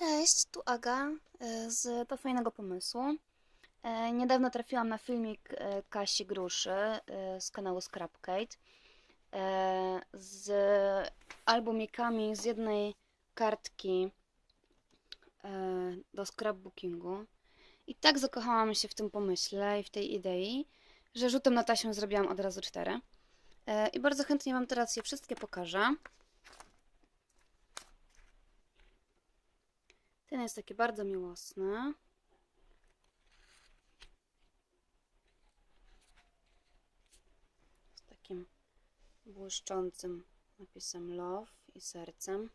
Cześć, tu Aga e, z Do Fajnego Pomysłu. E, Niedawno trafiłam na filmik e, Kasi Gruszy z kanału Scrapcade z albumikami z jednej kartki do scrapbookingu. I tak zakochałam się w tym pomyśle i w tej idei, że rzutem na taśmę zrobiłam od razu cztery. I bardzo chętnie Wam teraz je wszystkie pokażę. Ten jest taki bardzo miłosny. Z takim błyszczącym napisem Love i sercem.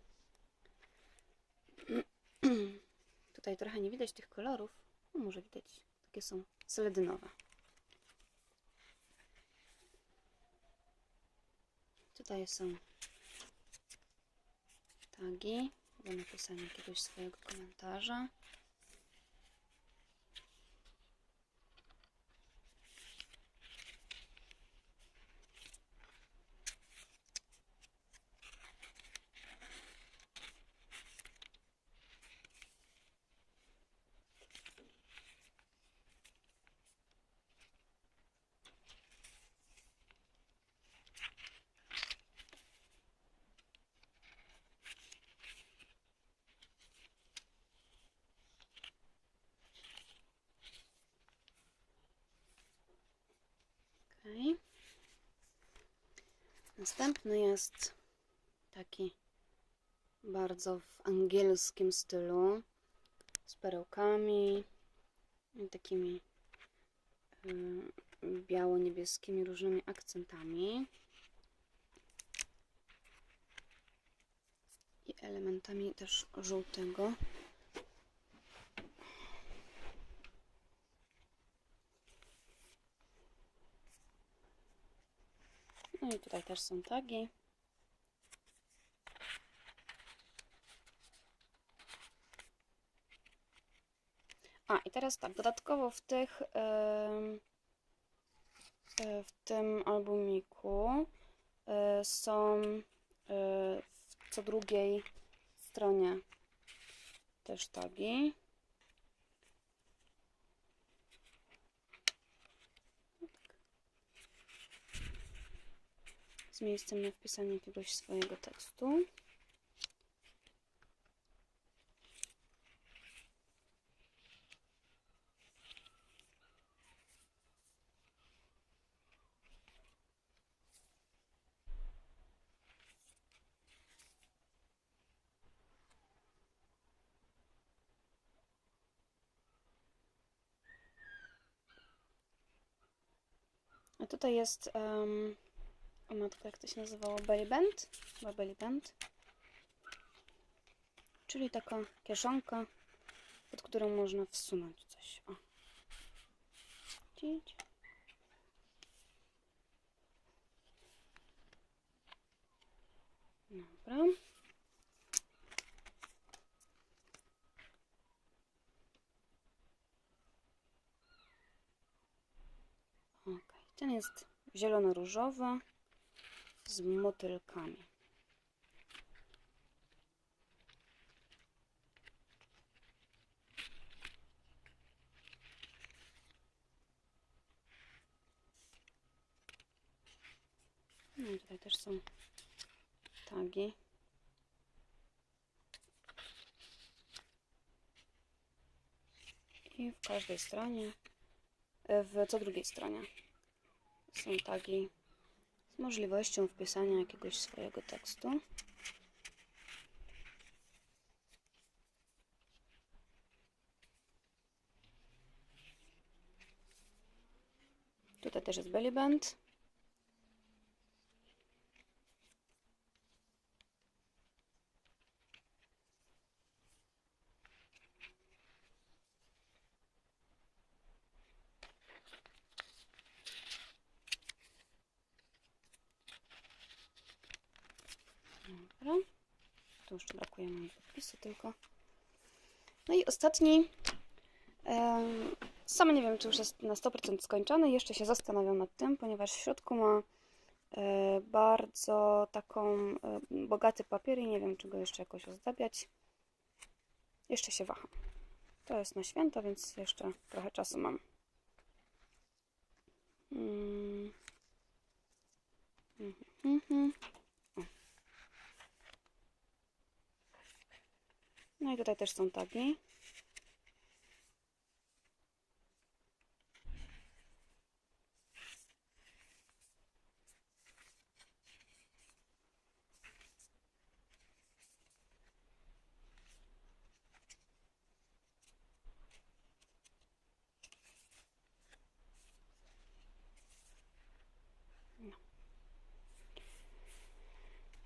Tutaj trochę nie widać tych kolorów. No może widać. Takie są seledynowe. Tutaj są tagi do napisania jakiegoś swojego komentarza. Okej. Następny jest taki bardzo w angielskim stylu z perełkami i takimi y, biało-niebieskimi różnymi akcentami i elementami też żółtego. No i tutaj też są tagi. A, i teraz tak, dodatkowo w tych e, w tym albumiku e, są e, w co drugiej stronie też tagi. Z miejscem na wpisanie jakiegoś swojego tekstu. A tutaj jest um, o matko, jak to się nazywało? Belly band? Chyba belly band. Czyli taka kieszonka, pod którą można wsunąć coś. O. Dobra. Ok, ten jest zielono-różowy z motylkami. No tutaj też są tagi. I w każdej stronie, w co drugiej stronie są tagi z możliwością wpisania jakiegoś swojego tekstu. Tutaj też jest belly band. Dobra. Tu jeszcze brakuje mojego podpisu tylko. No i ostatni. Sama nie wiem, czy już jest na 100% skończony. Jeszcze się zastanawiam nad tym, ponieważ w środku ma e, bardzo taką e, bogaty papier i nie wiem, czy go jeszcze jakoś ozdabiać. Jeszcze się waham. To jest na święta, więc jeszcze trochę czasu mam. Mm. Mhm, mhm. No i tutaj też są tagi.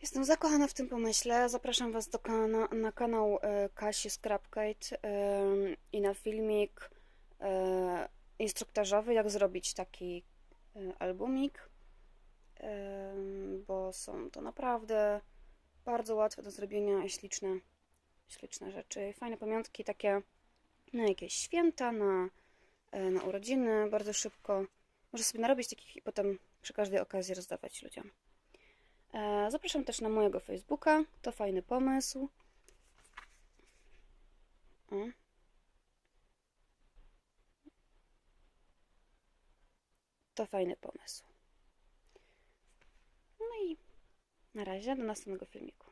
Jestem zakochana w tym pomyśle. Zapraszam Was do kana na kanał e, Kasi Scrapkate e, i na filmik e, instruktażowy, jak zrobić taki e, albumik, e, bo są to naprawdę bardzo łatwe do zrobienia i śliczne, śliczne rzeczy. Fajne pamiątki takie na jakieś święta, na, e, na urodziny, bardzo szybko. Może sobie narobić takich i potem przy każdej okazji rozdawać ludziom. E, Zapraszam też na mojego Facebooka. To fajny pomysł. O. To fajny pomysł. No i na razie do następnego filmiku.